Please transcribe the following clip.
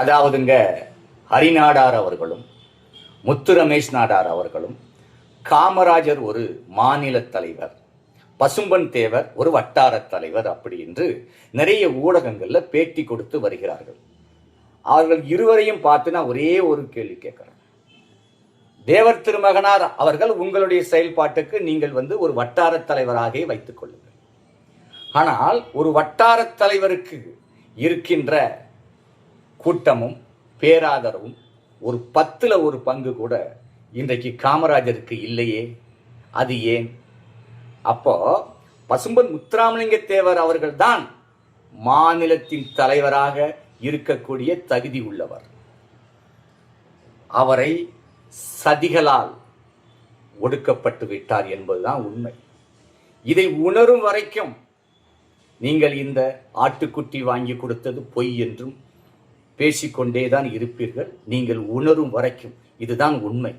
அதாவதுங்க ஹரிநாடார் அவர்களும் முத்து ரமேஷ் நாடார் அவர்களும் காமராஜர் ஒரு மாநில தலைவர் பசும்பன் தேவர் ஒரு வட்டார தலைவர் அப்படி என்று நிறைய ஊடகங்களில் பேட்டி கொடுத்து வருகிறார்கள். அவர்கள் இருவரையும் பார்த்து நான் ஒரே ஒரு கேள்வி கேட்குறேன். தேவர் திருமகனார் அவர்கள் உங்களுடைய செயல்பாட்டுக்கு நீங்கள் வந்து ஒரு வட்டார தலைவராக வைத்துக் கொள்ளுங்கள். ஆனால் ஒரு வட்டார தலைவருக்கு இருக்கின்ற கூட்டமும் பேராதரவும் ஒரு பத்தில் ஒரு பங்கு கூட இன்றைக்கு காமராஜருக்கு இல்லையே. அது ஏன்? அப்போ பசும்பன் முத்துராமலிங்க தேவர் அவர்கள்தான் மாநிலத்தின் தலைவராக இருக்கக்கூடிய தகுதி உள்ளவர். அவரை சதிகளால் ஒடுக்கப்பட்டு விட்டார் என்பதுதான் உண்மை. இதை உணரும் வரைக்கும் நீங்கள் இந்த ஆட்டுக்குட்டி வாங்கி கொடுத்தது பொய் என்றும் பேசிக்கொண்டே தான் இருப்பீர்கள். நீங்கள் உணரும் வரைக்கும். இதுதான் உண்மை.